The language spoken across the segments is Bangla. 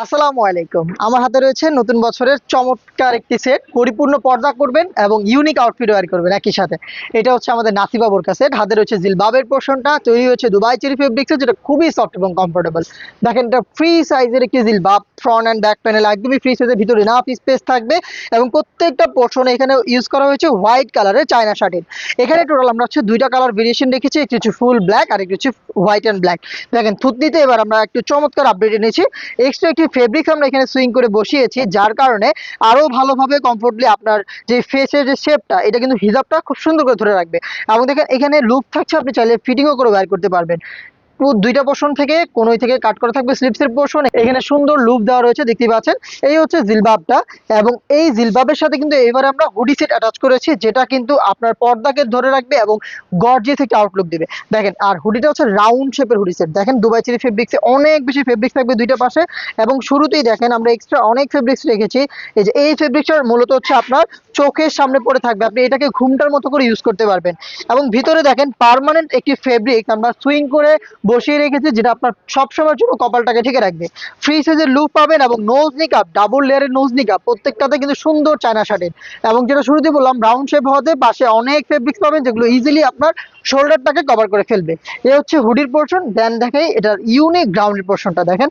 আসসালামু আলাইকুম। আমার হাতে রয়েছে নতুন বছরের চমৎকার একটি সেট পরিপূর্ণ পর্দা করবেন এবং ইউনিক আউটফিট ওয়ার করবেন একই সাথে। এটা হচ্ছে আমাদের নাসিবা বোরকা সেট হাতে রয়েছে জিলবাবের পোর্শনটা তৈরি হচ্ছে দুবাই চেরি ফেব্রিক্সের যেটা খুবই সফট এবং কমফোর্টেবল দেখেন, এটা ফ্রি সাইজের একটি জিলবাব ফ্রন্ট অ্যান্ড ব্যাক প্যানেল একদমই ফ্রি সাইজের ভিতরে না স্পেস থাকবে এবং প্রত্যেকটা পোর্শনে এখানে ইউজ করা হয়েছে হোয়াইট কালারের চায়না শার্টের এখানে টোটাল আমরা হচ্ছে দুইটা কালার ভেরিয়েশন রেখেছি একটি হচ্ছে ফুল ব্ল্যাক আর একটি হচ্ছে হোয়াইট অ্যান্ড ব্ল্যাক দেখেন, থুতনিতে এবার আমরা একটু চমৎকার আপডেট এনেছি এক্সট্রা একটি ফেব্রিক আমরা এখানে সুইং করে বসিয়েছি, যার কারণে আরও ভালোভাবে কমফোর্টলি আপনার যে ফেসের যে শেপটা এটা কিন্তু হিজাবটা খুব সুন্দর করে ধরে রাখবে। এবং দেখেন, এখানে লুপ থাকছে, আপনি চাইলে ফিটিংও করে বের করতে পারবেন। পুরো দুইটা পোর্শন থেকে কোনোই থেকে কাট করা থাকবে স্লিপসের পোর্শন এখানে সুন্দর লুপ দেওয়া রয়েছে দেখতে পাচ্ছেন। এই হচ্ছে জিলবাবটা এবং এই জিলবাবের সাথে কিন্তু এবারে আমরা হুডি সেট অ্যাটাচ করেছি, যেটা কিন্তু আপনার পর্দাকে ধরে রাখবে এবং গর্জিয়াস একটা আউটলুক দিবে। দেখেন, আর হুডিটা হচ্ছে রাউন্ড শেপের হুডি সেট দেখেন দুবাই চেরি ফেব্রিক্সে অনেক বেশি ফেব্রিক্স থাকবে দুইটা পাশে এবং শুরুতেই দেখেন, আমরা এক্সট্রা অনেক ফেব্রিক্স রেখেছি। এই যে এই ফেব্রিক্সটার মূলত হচ্ছে আপনার চোখের সামনে পড়ে থাকবে। আপনি এটাকে ঘুমটার মতো করে ইউজ করতে পারবেন। এবং ভিতরে দেখেন পার্মানেন্ট একটি ফেব্রিক আমরা সুইং করে বসিয়ে রেখেছি, যেটা আপনার সবসময়ের জন্য কপালটাকে ঠেকে রাখবে। ফ্রি সাইজের লুক পাবেন এবং নোজ নিকাপ ডাবল লেয়ারের নোজ নিকাপ প্রত্যেকটাতে কিন্তু সুন্দর চায়না শার্টের এবং যেটা শুরুতে বললাম রাউন্ড শেপ হতে পাশে অনেক ফেব্রিক্স পাবেন, যেগুলো ইজিলি আপনার শোল্ডারটাকে কভার করে ফেলবে। এ হচ্ছে হুডির পোর্শন দেন দেখাই এটার ইউনিক গ্রাউন্ডের পোর্শনটা দেখেন।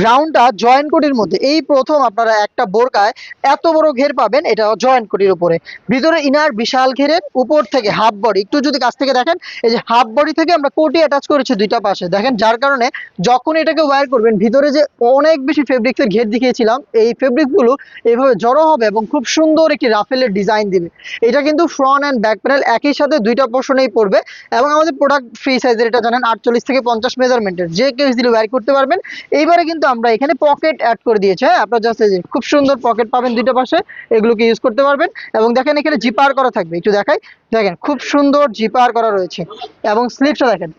গ্রাউন্ডটা জয়েন্ট কোটির মধ্যে, এই প্রথম আপনারা একটা বোরকায় এত বড় ঘের পাবেন, এটা জয়েন্ট কোটির উপরে। ভিতরে ইনার বিশাল ঘেরের উপর থেকে হাফ বডি একটু যদি কাছ থেকে দেখেন, এই যে হাফ বডি থেকে আমরা কোটি অ্যাটাচ করেছি দুইটা পাশে। দেখেন, যার কারণে যখন এটাকে ওয়্যার করবেন, ভিতরে যে অনেক বেশি ফেব্রিক্সের ঘের দেখিয়েছিলাম, এই ফেব্রিকগুলো এইভাবে জড়ো হবে এবং খুব সুন্দর একটি রাফেলের ডিজাইন দিবে। এটা কিন্তু ফ্রন্ট অ্যান্ড ব্যাক প্যানেল একই সাথে দুইটা পোর্শনেই পড়বে। এবং আমাদের প্রোডাক্ট ফ্রি সাইজের এটা জানেন, আটচল্লিশ থেকে পঞ্চাশ মেজারমেন্টের যে কেউ ইজিলি ওয়্যার করতে পারবেন। এইবারে কিন্তু আমরা এখানে পকেট অ্যাড করে দিয়েছি। হ্যাঁ আপনার জাস্ট যে খুব সুন্দর পকেট পাবেন দুইটা পাশে, এগুলোকে ইউজ করতে পারবেন। এবং দেখেন এখানে জিপার করা থাকবে। একটু দেখাই। দেখেন, খুব সুন্দর জিপার করা রয়েছে। এবং স্লিপসটা দেখেন।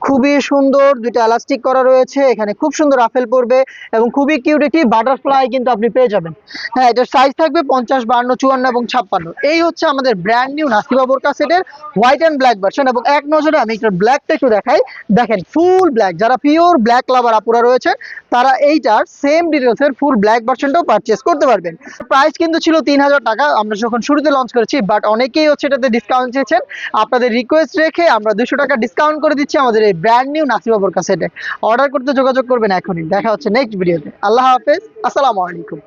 খুবই সুন্দর দুইটা এলাস্টিক করা রয়েছে। এখানে খুব সুন্দর রাফেল পড়বে এবং খুবই কিউট একটি বাটারফ্লাই কিন্তু আপনি পেয়ে যাবেন। হ্যাঁ এটার সাইজ থাকবে পঞ্চাশ বান্ন চুয়ান্ন এবং ছাপ্পান্ন। এই হচ্ছে আমাদের ব্র্যান্ড নিউ নাসিবা বোরকা সেটের হোয়াইট অ্যান্ড ব্ল্যাক ভার্সন এবং এক নজরে আমি ব্ল্যাকটা একটু দেখাই। দেখেন ফুল ব্ল্যাক যারা পিওর ব্ল্যাক লাভার আপুরা রয়েছে, তারা এইটার সেম ডিটেলসের ফুল ব্ল্যাক ভার্সনটাও পারচেস করতে পারবেন। প্রাইস কিন্তু ছিল তিন হাজার টাকা, আমরা যখন শুরুতে লঞ্চ করেছি বাট অনেকেই হচ্ছে এটাতে ডিসকাউন্ট চেয়েছেন। আপনাদের রিকোয়েস্ট রেখে আমরা দুশো টাকা ডিসকাউন্ট করে দিচ্ছি আমাদের এই ব্র্যান্ড নিউ নাসিবা বোরকা সেটে অর্ডার করতে যোগাযোগ করবেন এখনই। দেখা হচ্ছে নেক্সট ভিডিওতে আল্লাহ হাফেজ, আসসালামু আলাইকুম।